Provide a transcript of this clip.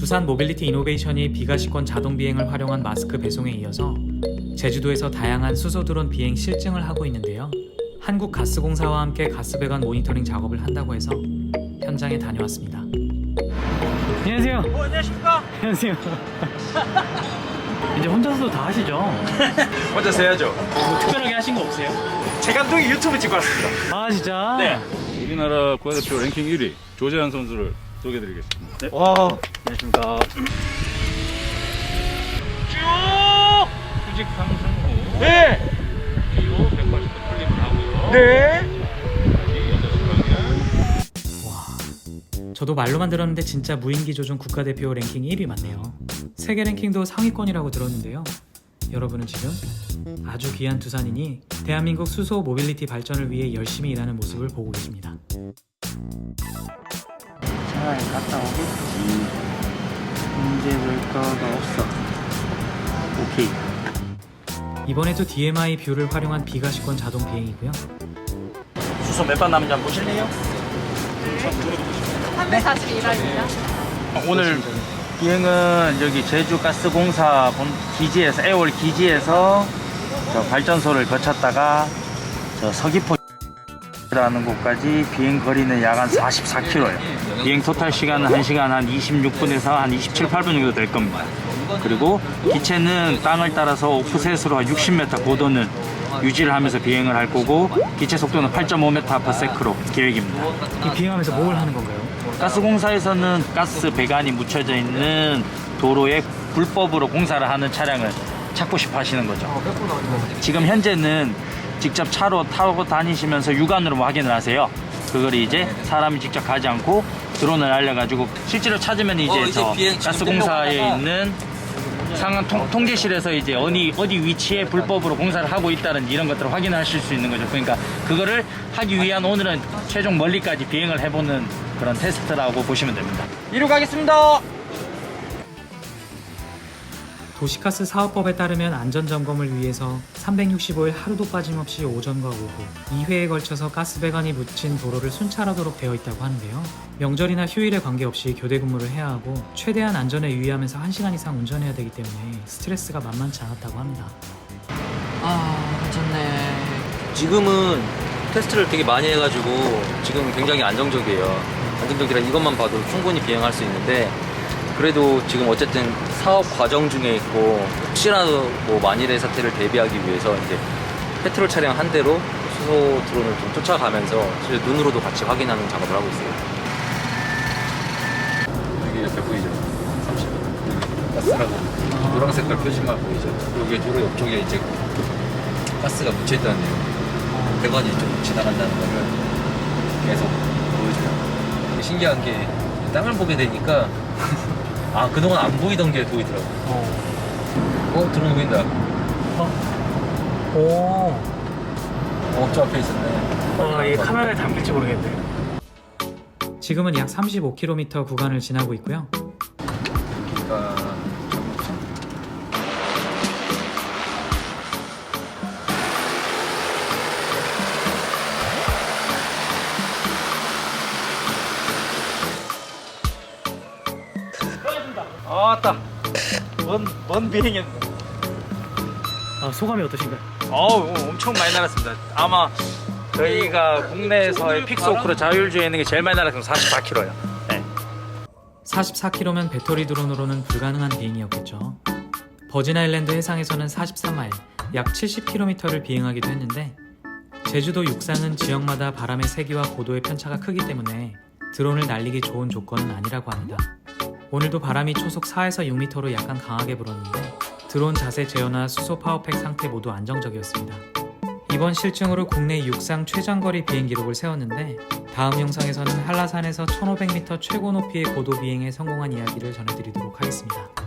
두산 모빌리티 이노베이션이 비가시권 자동 비행을 활용한 마스크 배송에 이어서 제주도에서 다양한 수소 드론 비행 실증을 하고 있는데요. 한국가스공사와 함께 가스배관 모니터링 작업을 한다고 해서 현장에 다녀왔습니다. 안녕하세요. 어, 안녕하십니까? 안녕하세요. 이제 혼자서도 다 하시죠? 혼자서 해야죠. 뭐 특별하게 하신 거 없으세요? 제 감독이 유튜브 찍고 왔습니다. 아 진짜? 네. 우리나라 국가대표 랭킹 1위 조재환 선수를 소개해드리겠습니다. 와. 안녕하십니까. 쭉. 수직 상승 후 네. 뒤로 180도 풀림을 하고요. 네. 저도 말로만 들었는데 진짜 무인기 조종 국가대표 랭킹 1위 맞네요. 세계 랭킹도 상위권이라고 들었는데요. 여러분은 지금 아주 귀한 두산인이 대한민국 수소 모빌리티 발전을 위해 열심히 일하는 모습을 보고 계십니다. 잘 갔다 오겠지. 문제 될 거가 없어. 오케이. 이번에도 DMI 뷰를 활용한 비가시권 자동 비행이고요. 수소 몇 번 남은지 한번 보실래요? 342일입니다. 오늘 비행은 여기 제주가스공사 본 기지에서 애월 기지에서 저 발전소를 거쳤다가 저 서귀포 라는 곳까지 비행 거리는 약 한 44km예요. 비행 토탈 시간은 1시간 한 26분에서 한 27, 8분 정도 될 겁니다. 그리고 기체는 땅을 따라서 오프셋으로 한 60m 고도는 유지를 하면서 비행을 할 거고 기체 속도는 8.5m/s로 계획입니다. 이 비행하면서 뭘 하는 건가요? 가스공사에서는 가스 배관이 묻혀져 있는 도로에 불법으로 공사를 하는 차량을 찾고 싶어 하시는 거죠. 지금 현재는 직접 차로 타고 다니시면서 육안으로 확인을 하세요. 그걸 이제 사람이 직접 가지 않고 드론을 날려가지고 실제로 찾으면 이제 저 가스공사에 있는 상황 통, 통제실에서 이제 어디 어디 위치에 불법으로 공사를 하고 있다는 이런 것들을 확인하실 수 있는 거죠. 그러니까 그거를 하기 위한 오늘은 최종 멀리까지 비행을 해보는 그런 테스트라고 보시면 됩니다. 이루 가겠습니다. 도시가스 사업법에 따르면 안전점검을 위해서 365일 하루도 빠짐없이 오전과 오후 2회에 걸쳐서 가스배관이 묻힌 도로를 순찰하도록 되어 있다고 하는데요. 명절이나 휴일에 관계없이 교대 근무를 해야 하고 최대한 안전에 유의하면서 1시간 이상 운전해야 되기 때문에 스트레스가 만만치 않았다고 합니다. 아, 좋네. 지금은 테스트를 되게 많이 해가지고 지금 굉장히 안정적이에요. 안정적이라 이것만 봐도 충분히 비행할 수 있는데 그래도 지금 어쨌든 사업 과정 중에 있고 혹시라도 뭐 만일의 사태를 대비하기 위해서 이제 페트롤 차량 한 대로 수소 드론을 좀 쫓아가면서 눈으로도 같이 확인하는 작업을 하고 있어요. 여기 옆에 보이죠? 30. 가스라고 노란 색깔 표시만 보이죠? 여기 도로 옆쪽에 이제 가스가 묻혀 있다는 내용. 배관이 좀 지나간다는 거를 계속 보여줘요. 신기한 게 땅을 보게 되니까 아 그동안 안 보이던 게 보이더라고. 어 드론 보인다. 오, 어 저 앞에 있었네. 어, 이 카메라에 담길지 모르겠네. 지금은 약 35km 구간을 지나고 있고요. 그러니까 아따. 먼, 먼 비행이었네. 아, 소감이 어떠신가요? 어우 엄청 많이 날았습니다. 아마 저희가 국내에서의 픽소크로 자율주행 있는 게 제일 많이 날았으면 44km예요. 44km면 배터리 드론으로는 불가능한 비행이었겠죠. 버진 아일랜드 해상에서는 43마일, 약 70km를 비행하기도 했는데 제주도 육상은 지역마다 바람의 세기와 고도의 편차가 크기 때문에 드론을 날리기 좋은 조건은 아니라고 합니다. 오늘도 바람이 초속 4에서 6m로 약간 강하게 불었는데 드론 자세 제어나 수소 파워팩 상태 모두 안정적이었습니다. 이번 실증으로 국내 육상 최장거리 비행 기록을 세웠는데 다음 영상에서는 한라산에서 1500m 최고 높이의 고도 비행에 성공한 이야기를 전해드리도록 하겠습니다.